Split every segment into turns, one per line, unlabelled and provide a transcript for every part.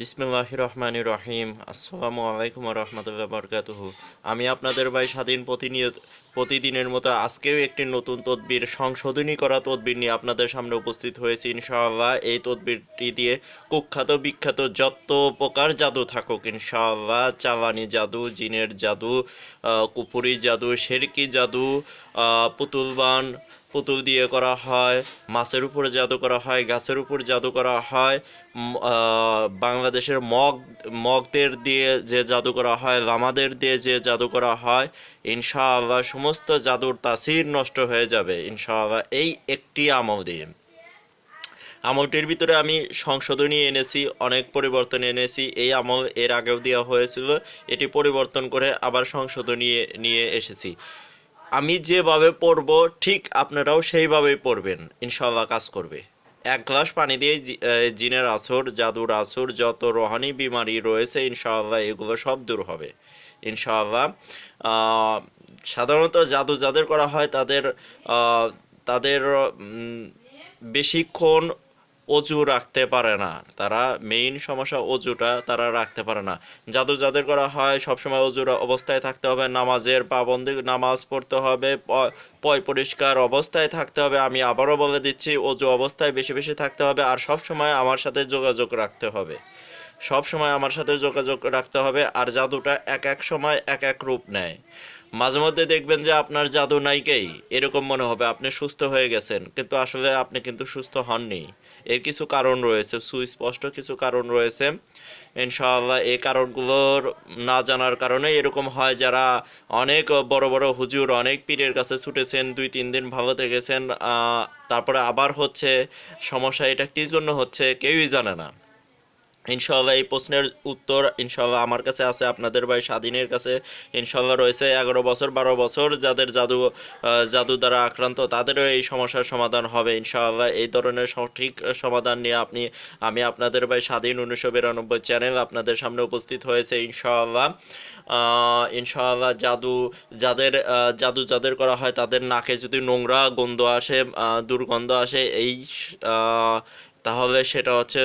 বিসমিল্লাহ রহমান রহিম আসসালামু আলাইকুম রহমতুল্লাহ বরকাতুহ। আমি আপনাদের ভাই স্বাধীন প্রতিনিয়ত প্রতিদিনের মতো আজকেও একটি নতুন তদবির সংশোধনী করা তদবির নিয়ে আপনাদের সামনে উপস্থিত হয়েছি, ইনশাআল্লাহ। এই তদবিরটি দিয়ে কুখ্যাত, বিখ্যাত যত প্রকার জাদু থাকুক, ইনশাআল্লাহ। চালানি জাদু, জিনের জাদু কুপুরি জাদু, শেরকি জাদু পুতুলবান পুতুল দিয়ে করা হয়, মাছের উপরে জাদু করা হয়, গাছের উপর জাদু করা হয় বাংলাদেশের মগ, মগদের দিয়ে যে জাদু করা হয়, লামাদের দিয়ে যে জাদু করা হয় ইনশাআল্লাহ সমস্ত জাদুর তাসির নষ্ট হয়ে যাবে। ইনশাআল্লাহ এই একটি আমল দিয়ে। আমলটির ভিতরে আমি সংশোধনী এনেছি, অনেক পরিবর্তন এনেছি। এই আমল এর আগেও দেওয়া হয়েছিল, এটি পরিবর্তন করে আবার সংশোধনী নিয়ে এসেছি। আমি যেভাবে পড়ব, ঠিক আপনারাও সেইভাবেই পড়বেন। ইনশাল্লাহ কাজ করবে। এক গ্লাস পানি দিয়ে জিনের আসর, জাদুর আসর, যত রহানি, বিমারি রয়েছে, ইনশাআল্লাহ এগুলো সব দূর হবে। ইনশাআল্লাহ। সাধারণত জাদু যাদের করা হয় তাদের তাদের বেশিক্ষণ অজু রাখতে পারে না। তারা মেইন সমস্যা অজুটা তারা রাখতে পারে না। জাদু যাদের করা হয় সবসময় অজুর অবস্থায় থাকতে হবে। নামাজের পাবন্দি, নামাজ পড়তে হবে, পয় পরিষ্কার অবস্থায় থাকতে হবে। আমি আবারও বলে দিচ্ছি, অজু অবস্থায় বেশি বেশি থাকতে হবে। আর সব সময় আমার সাথে যোগাযোগ রাখতে হবে। সব সময় আমার সাথে যোগাযোগ রাখতে হবে, আর জাদুটা এক এক সময় এক এক রূপ নেয়। মাঝে মধ্যে দেখবেন যে আপনার জাদু নাইকেই এরকম মনে হবে, আপনি সুস্থ হয়ে গেছেন, কিন্তু আসলে আপনি কিন্তু সুস্থ হননি। এর কিছু কারণ রয়েছে, সুস্পষ্ট কিছু কারণ রয়েছে। ইনশাআল্লাহ এই কারণগুলোর না জানার কারণে এরকম হয় যারা অনেক বড় বড় হুজুর, অনেক পীরের কাছে ছুটেছেন, দুই তিন দিন ভালো থেকেছেন তারপরে আবার হচ্ছে, সমস্যা এটা কী জন্য হচ্ছে কেউই জানে না। ইনশাল্লাহ এই প্রশ্নের উত্তর ইনশাল্লাহ আমার কাছে আছে আপনাদের ভাই স্বাধীনের কাছে। ইনশাল্লাহ রয়েছে এগারো বছর বারো বছর যাদের জাদু জাদু দ্বারা আক্রান্ত তাদেরও এই সমস্যার সমাধান হবে ইনশাআল্লাহ। এই ধরনের সঠিক সমাধান নিয়ে আপনি আমি আপনাদের ভাই স্বাধীন উনিশশো বিরানব্বই চ্যানেল আপনাদের সামনে উপস্থিত হয়েছে ইনশাআল্লাহ। আহ, ইনশাআল্লাহ জাদু যাদের জাদু যাদের করা হয় তাদের নাকে যদি নোংরা গন্ধ আসে দুর্গন্ধ আসে এই তাহলে সেটা হচ্ছে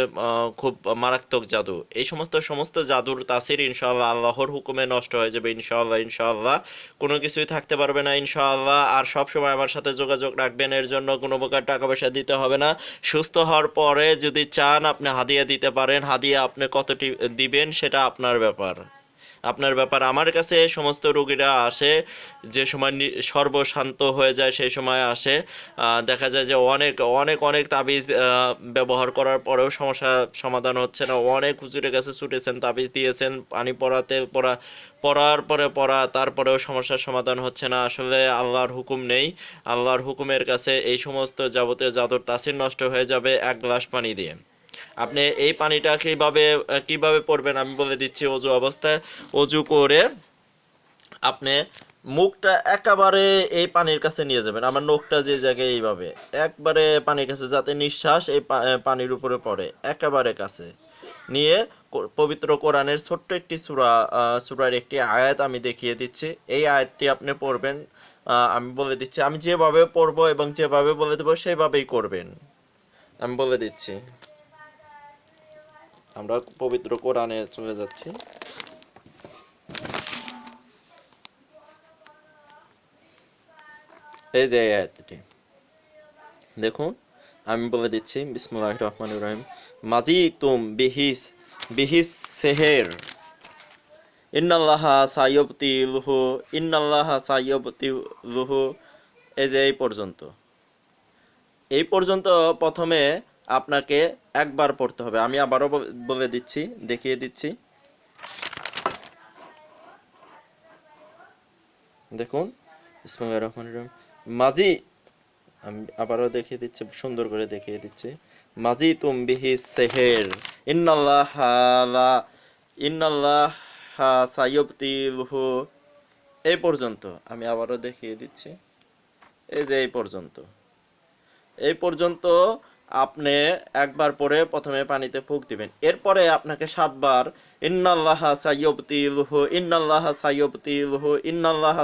খুব মারাত্মক জাদু। এই সমস্ত সমস্ত জাদুর তাসির ইনশাআল্লাহ আল্লাহর হুকুমে নষ্ট হয়ে যাবে ইনশাআল্লাহ ইনশাআল্লাহ। কোনো কিছুই থাকতে পারবে না ইনশাআল্লাহ, আর সব সময় আমার সাথে যোগাযোগ রাখবেন, এর জন্য কোনো প্রকার টাকা পয়সা দিতে হবে না। সুস্থ হওয়ার পরে যদি চান আপনি হাদিয়া দিতে পারেন, হাদিয়া আপনি কতটি দিবেন সেটা আপনার ব্যাপার। আপনার ব্যাপার। আমার কাছে সমস্ত রোগীরা আসে, যে সময় সর্বশান্ত হয়ে যায় সেই সময় আসে। দেখা যায় যে অনেক অনেক অনেক তাবিজ ব্যবহার করার পরেও সমস্যা সমাধান হচ্ছে না। অনেক হুজুরের কাছে ছুটেছেন, তাবিজ দিয়েছেন, পানি পড়াতে, পড়া, পড়ার পরে পড়া, তারপরেও সমস্যার সমাধান হচ্ছে না। আসলে আল্লাহর হুকুম নেই। আল্লাহর হুকুমের কাছে এই সমস্ত যাবতীয় জাদুর তাসির নষ্ট হয়ে যাবে এক গ্লাস পানি দিয়ে। আপনি এই পানিটা কীভাবে কীভাবে পড়বেন? আমি বলে দিচ্ছি অজু অবস্থায়। অজু করে আপনি মুখটা একেবারে এই পানির কাছে নিয়ে যাবেন। আমার নখটা যে জায়গায় এইভাবে। একবারে পানির কাছে যাতে নিঃশ্বাস এই পানির উপরে পড়ে। একেবারে কাছে। নিয়ে পবিত্র কোরআনের ছোট্ট একটি সূরা সূরার একটি আয়াত আমি দেখিয়ে দিচ্ছি। এই আয়াতটি আপনি পড়বেন আমি বলে দিচ্ছি, আমি যেভাবে পড়ব এবং যেভাবে বলে দেবো সেইভাবেই করবেন। আমি বলে দিচ্ছি। আমরা পবিত্র কোরআনে চলে যাচ্ছি। এই যে আয়াতটি। দেখুন, আমি বলে দিচ্ছি বিসমুল্লাহ রহমান রহিম। মাজি তুম বিহিস বিহিস সেহের। ইন্নাল্লাহা সাইয়বতি লুহু ইন্নাল্লাহা সাইয়বতি লুহু এই যে এই পর্যন্ত। এই পর্যন্ত প্রথমে আপনাকে একবার পড়তে হবে। আমি আবারও বল- দিচ্ছি, দেখিয়ে দিচ্ছি। দেখুন, ইসমাইল রহমান রহিম। মাজি, আমি আবারও দেখিয়ে দিচ্ছি, সুন্দর করে দেখিয়ে দিচ্ছি। মাজি তুম বিহি সেহের। ইন্নাল্লাহ এই পর্যন্ত, আমি আবারও দেখিয়ে দিচ্ছি। এই যে এই পর্যন্ত। এই পর্যন্ত আপনি একবার পরে প্রথমে পানিতে ফুক দিবেন। এরপরে আপনাকে সাতবার, ইন্নাল্লাহ সাইয়বতিলহু ইন্নাল্লাহ সাইয়বতিলহু, ইন্নাল্লাহ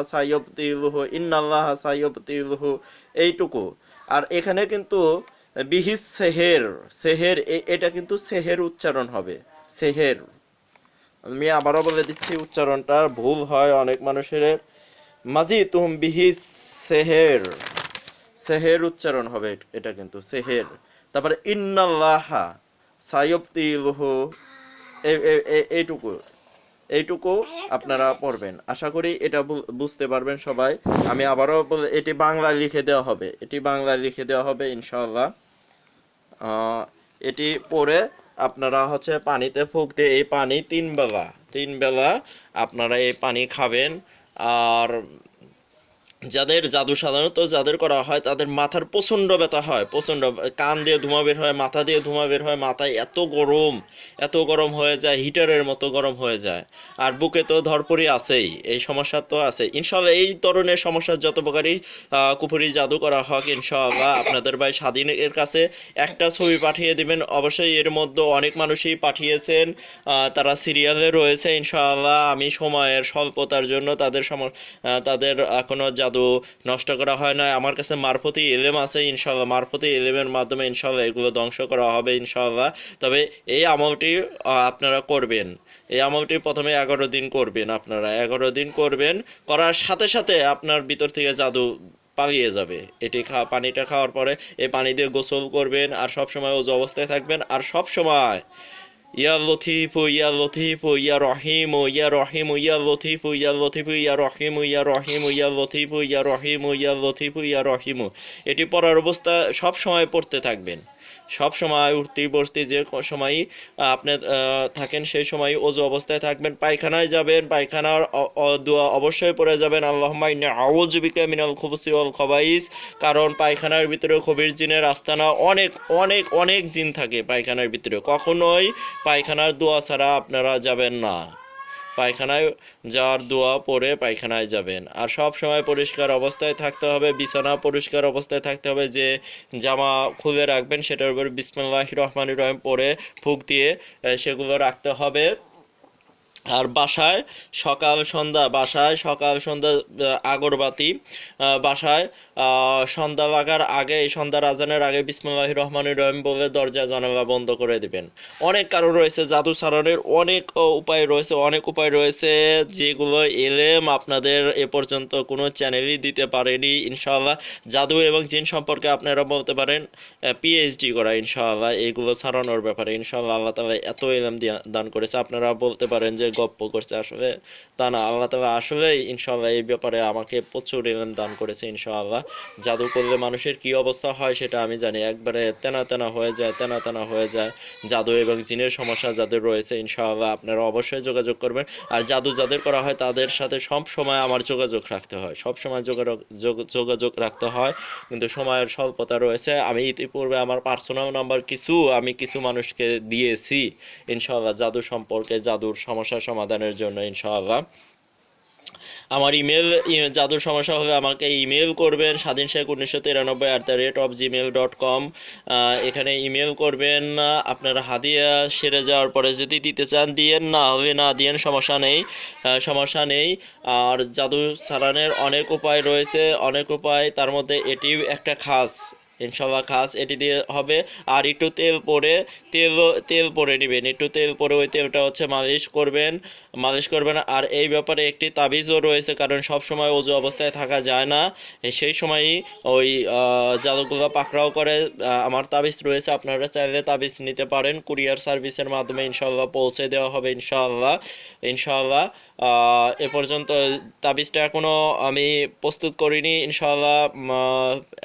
ইন্নাল্লাহ সাইয়বতিলহু। এইটুকু। আর এখানে কিন্তু বিহিস সেহের সেহের এটা কিন্তু সেহের উচ্চারণ হবে। সেহের। আমি আবারও বলে দিচ্ছি, উচ্চারণটা ভুল হয় অনেক মানুষের। মাজি তুম বিহি সেহের। সেহের উচ্চারণ হবে এটা কিন্তু, সেহের। তারপরে ইন্নাল্লাহা এই- এই- এইটুকু এইটুকু আপনারা পড়বেন। আশা করি এটা বুঝতে পারবেন সবাই। আমি আবারও এটি বাংলায় লিখে দেওয়া হবে। এটি বাংলায় লিখে দেওয়া হবে ইনশাল্লাহ এটি পরে আপনারা হচ্ছে পানিতে ফুক দিয়ে এই পানি তিন বেলা তিন বেলা আপনারা এই পানি খাবেন। আর যাদের জাদু সাধারণত যাদের করা হয়, তাদের মাথার প্রচণ্ড ব্যথা হয়, প্রচণ্ড কান দিয়ে ধোঁয়া বের হয়, মাথা দিয়ে ধোঁয়া বের হয়, মাথায় এত গরম এত গরম হয়ে যায়, হিটারের মতো গরম হয়ে যায়। আর বুকে তো ধরপড়ি আছেই, এই সমস্যা তো আছে। ইনশাল্লাহ এই ধরনের সমস্যার যত প্রকারই কুফুরি জাদু করা হোক ইনশাআল্লাহ আপনাদের ভাই স্বাধীনের কাছে একটা ছবি পাঠিয়ে দিবেন। অবশ্যই এর মধ্যে অনেক মানুষই পাঠিয়েছেন তারা সিরিয়ালে রয়েছে ইনশাআল্লাহ আমি সময়ের স্বল্পতার জন্য তাদের সম তাদের এখনও জাদু নষ্ট করা হয় না আমার কাছে মারফতি এলেম আছে ইনশাল্লাহ মারফতি এলেমের মাধ্যমে ইনশাল্লাহ এগুলো ধ্বংস করা হবে ইনশাল্লাহ তবে এই আমলটি আপনারা করবেন। এই আমলটি প্রথমে এগারো দিন করবেন আপনারা। এগারো দিন করবেন, করার সাথে সাথে আপনার ভিতর থেকে জাদু পালিয়ে যাবে। এটি খা, পানিটা খাওয়ার পরে এই পানি দিয়ে গোসল করবেন আর সব সময় ওজু অবস্থায় থাকবেন। আর সব সময় ইয়া লতিফু ইয়া লতিফু ইয়া রহিম ইয়া রহিম ইয়া লতিফু ইয়া লতিফু ইয়া রহিম ইয়া রহিম ইয়া লতিফু ইয়া রহিম ইয়া লতিফু ইয়া রহিম এটি পড়ার অবস্থা সব সময় পড়তে থাকবেন। সব সময় উঠতে, বসতে যে সময়ই আপনি থাকেন সেই সময় অজু অবস্থায় থাকবেন। পায়খানায় যাবেন, পায়খানার দোয়া অবশ্যই পড়ে যাবেন। ইন্নী আউযু মিনাল খুবুসি ওয়াল খাবাইস। কারণ পায়খানার ভিতরে খবির জিনের আস্তানা অনেক অনেক অনেক জিন থাকে পায়খানার ভিতরে। কখনোই পায়খানার দোয়া ছাড়া আপনারা যাবেন না। পায়খানায় যাওয়ার দোয়া পরে পায়খানায় যাবেন। আর সব সময় পরিষ্কার অবস্থায় থাকতে হবে, বিছানা পরিষ্কার অবস্থায় থাকতে হবে, যে জামা খুলে রাখবেন সেটার উপর বিসমুল্লাহ রহমান রহিম পরে ফুক দিয়ে সেগুলো রাখতে হবে। আর বাসায় সকাল সন্ধ্যা, বাসায় সকাল সন্ধ্যা আগরবাতি বাসায় সন্ধ্যা লাগার আগে, এই সন্ধ্যার আজানের আগে বিসমুল্লাহ রহমান রহিম বলে দরজা জানালা বন্ধ করে দিবেন। অনেক কারণ রয়েছে, জাদু সারানোর অনেক উপায় রয়েছে, অনেক উপায় রয়েছে, যেগুলো এলেম আপনাদের এ পর্যন্ত কোনো চ্যানেলই দিতে পারেনি। ইনশাআল্লাহ জাদু এবং জিন সম্পর্কে আপনারা বলতে পারেন পিএইচডি করা ইনশাআল্লাহ এইগুলো ছাড়ানোর ব্যাপারে। ইনশাআল্লাহ আল্লাহ তালা এত এলাম দান করেছে, আপনারা বলতে পারেন যে গপ্প করছে আসলে, তা না, আল্লাহ তালা আসলে ইনশাআল্লাহ এই ব্যাপারে আমাকে প্রচুর এলাম দান করেছে ইনশাআল্লাহ। জাদু করলে মানুষের কি অবস্থা হয় সেটা আমি জানি, একবারে তেনা তেনা হয়ে যায়, তেনা তেনা হয়ে যায়। জাদু এবং জিনের সমস্যা যাদের রয়েছে ইনশাআল্লাহ আপনারা অবশ্যই যোগাযোগ করবেন। আর জাদু যাদের করা হয় তাদের সাথে সব সময় আমার যোগাযোগ রাখতে হয়, সব সময় যোগাযোগ যোগাযোগ রাখতে হয়। কিন্তু সময়ের স্বল্পতা রয়েছে, আমি ইতিপূর্বে আমার পার্সোনাল নাম্বার কিছু, আমি কিছু মানুষকে দিয়েছি। ইনশাআল্লাহ জাদু সম্পর্কে, জাদুর সমস্যা সমাধানের জন্য, ইনশাআল্লাহ। আমার ইমেল জাদুর সমস্যা হবে, আমাকে ইমেল করবেন, স্বাধীন শেখ উনিশশো তিরানব্বই at the rate of Gmail dot com এখানে ইমেল করবেন, আপনারা হাদিয়া সেরে যাওয়ার পরে যদি দিতে চান, দিয়েন, না হবে না দিয়েন, সমস্যা নেই। সমস্যা নেই। আর জাদু সারানের অনেক উপায় রয়েছে, অনেক উপায়, তার মধ্যে এটিও একটা খাস। ইনশাল্লাহ খাস এটি দিয়ে হবে। আর একটু তেল পরে তেল তেল পরে নেবেন। একটু তেল পরে ওই তেলটা হচ্ছে মালিশ করবেন মালিশ করবেন। আর এই ব্যাপারে একটি তাবিজও রয়েছে কারণ সব সময় অজু অবস্থায় থাকা যায় না। সেই সময়ই ওই জাদুগুলো পাকড়াও করে। আমার তাবিজ রয়েছে আপনারা চাইলে তাবিজ নিতে পারেন। কুরিয়ার সার্ভিসের মাধ্যমে ইনশাল্লাহ পৌঁছে দেওয়া হবে ইনশাল্লাহ। ইনশাআল্লাহ আহ, এ পর্যন্ত তাবিজটা এখনও আমি প্রস্তুত করিনি। ইনশাআল্লাহ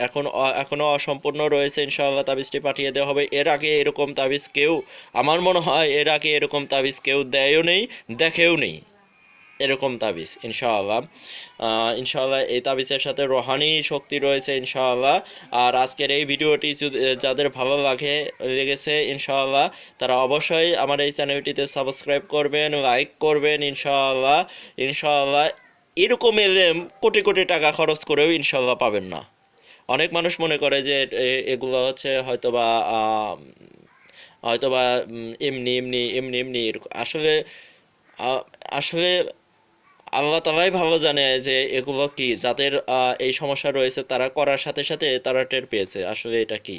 এখন এখনও এখনও অসম্পূর্ণ রয়েছে। ইনশাআল্লাহ তাবিজটি পাঠিয়ে দেওয়া হবে। এর আগে এরকম তাবিজ কেউ, আমার মনে হয় এর আগে এরকম তাবিজ কেউ দেয়ও নেই, দেখেও নেই। এরকম তাবিজ, ইনশাআল্লাহ। ইনশাআল্লাহ এই তাবিজের সাথে রোহানি শক্তি রয়েছে, ইনশাআল্লাহ। আর আজকের এই ভিডিওটি যদি- যাদের ভালো লাগে, লেগেছে, ইনশাআল্লাহ, তারা অবশ্যই আমার এই চ্যানেলটিতে সাবস্ক্রাইব করবেন, লাইক করবেন, ইনশাআল্লাহ। ইনশাআল্লাহ এরকম এলেম কোটি কোটি টাকা খরচ করেও ইনশাআল্লাহ পাবেন না। অনেক মানুষ মনে করে যে এগুলো হচ্ছে হয়তোবা হয়তোবা এমনি এমনি এমনি এমনি আসলে আসলে আল্লাহ তালাই ভালো জানে যে এগুলো কি? যাদের এই সমস্যা রয়েছে তারা করার সাথে সাথে তারা টের পেয়েছে আসলে এটা কি?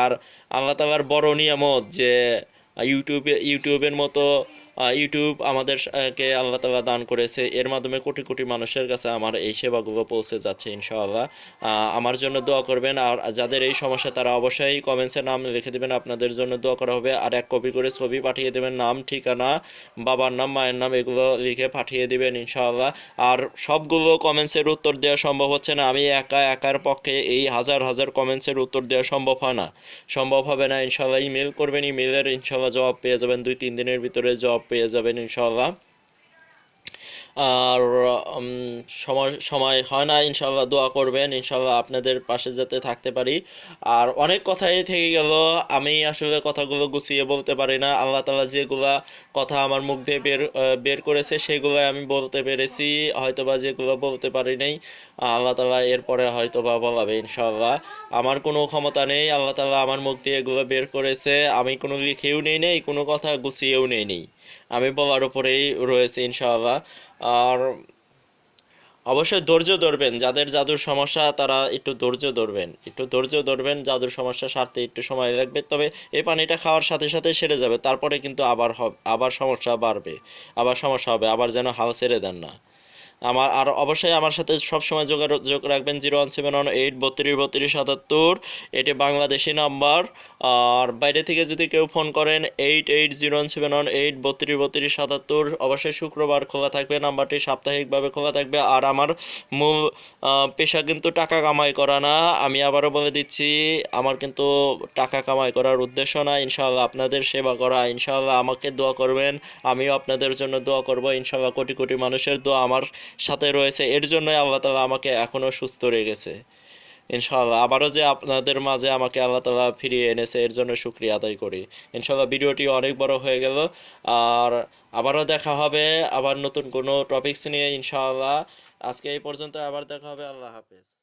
আর আল্লাহ তালার বড় নিয়ামত যে ইউটিউবে, ইউটিউবের মতো ইউটিউব আমাদের আহ, কে আল্লাহ তালা দান করেছে এর মাধ্যমে কোটি কোটি মানুষের কাছে আমার এই সেবাগুলো পৌঁছে যাচ্ছে ইনশাআল্লাহ। আমার জন্য দোয়া করবেন আর যাদের এই সমস্যা তারা অবশ্যই কমেন্টসে নাম লিখে দেবেন আপনাদের জন্য দোয়া করা হবে আর এক কপি করে ছবি পাঠিয়ে দেবেন নাম ঠিকানা বাবার নাম মায়ের নাম এগুলো লিখে পাঠিয়ে দেবেন ইনশাআল্লাহ। আর সবগুলো কমেন্টসের উত্তর দেওয়া সম্ভব হচ্ছে না আমি একা একার পক্ষে এই হাজার হাজার কমেন্টসের উত্তর দেওয়া সম্ভব হয় না। সম্ভব হবে না ইনশাআল্লাহ ইমেল করবেন ইমেলের ইনশাআল্লাহ জবাব পেয়ে যাবেন দুই তিন দিনের ভিতরে জবাব পেয়ে যাবেন ইনশাআল্লাহ। আর সময় সময় হয় না ইনশাল্লাহ দোয়া করবেন ইনশাল্লাহ আপনাদের পাশে যাতে থাকতে পারি। আর অনেক কথাই থেকে গেল, আমি আসলে কথাগুলো গুছিয়ে বলতে পারি না। আল্লাহ তালা যেগুলা কথা আমার মুখ দিয়ে বের বের করেছে সেগুলো আমি বলতে পেরেছি, হয়তোবা যেগুলো বলতে পারি নাই, আল্লাহ তালা এরপরে হয়তোবা বলাবে ইনশাল্লাহ আমার কোনো ক্ষমতা নেই, আল্লাহ তালা আমার মুখ দিয়ে এগুলো বের করেছে, আমি কোনো লিখেও নেই নেই, কোনো কথা গুছিয়েও নেই নেই। আমি বলার উপরেই রয়েছে, ইনশাআল্লাহ। আর অবশ্যই ধৈর্য ধরবেন, যাদের জাদুর সমস্যা তারা একটু ধৈর্য ধরবেন, একটু ধৈর্য ধরবেন, জাদুর সমস্যা সারতে একটু সময় লাগবে, তবে এই পানিটা খাওয়ার সাথে সাথে সেরে যাবে, তারপরে কিন্তু আবার হবে, আবার সমস্যা বাড়বে, আবার সমস্যা হবে, আবার যেন হাল ছেড়ে দেন না। আমার, আর অবশ্যই আমার সাথে সবসময় যোগাযোগ রাখবেন zero one seven one eight বত্রিশ বত্রিশ সাতাত্তর। এটি বাংলাদেশি নাম্বার। আর বাইরে থেকে যদি কেউ ফোন করেন, eight eight zero one seven one eight বত্রিশ বত্রিশ সাতাত্তর। অবশ্যই শুক্রবার খোলা থাকবে, নাম্বারটি সাপ্তাহিকভাবে খোলা থাকবে। আর আমার মূল পেশা কিন্তু টাকা কামাই করা না। আমি আবারও বলে দিচ্ছি, আমার কিন্তু টাকা কামাই করার উদ্দেশ্য না। ইনশাআল্লাহ আপনাদের সেবা করা, ইনশাআল্লাহ আমাকে দোয়া করবেন। আমিও আপনাদের জন্য দোয়া করব। ইনশাআল্লাহ কোটি কোটি মানুষের দোয়া আমার সাথে রয়েছে। এর জন্যই আল্লাহ তালা আমাকে এখনও সুস্থ রেখেছে। ইনশাল্লাহ আবারও যে আপনাদের মাঝে আমাকে আল্লাহ তালা ফিরিয়ে এনেছে, এর জন্য শুক্রিয়া আদায় করি। ইনশাল্লাহ ভিডিওটি অনেক বড় হয়ে গেল। আর আবারও দেখা হবে আবার নতুন কোনো টপিকস নিয়ে ইনশাল্লাহ আজকে এই পর্যন্ত আবার দেখা হবে। আল্লাহ হাফেজ।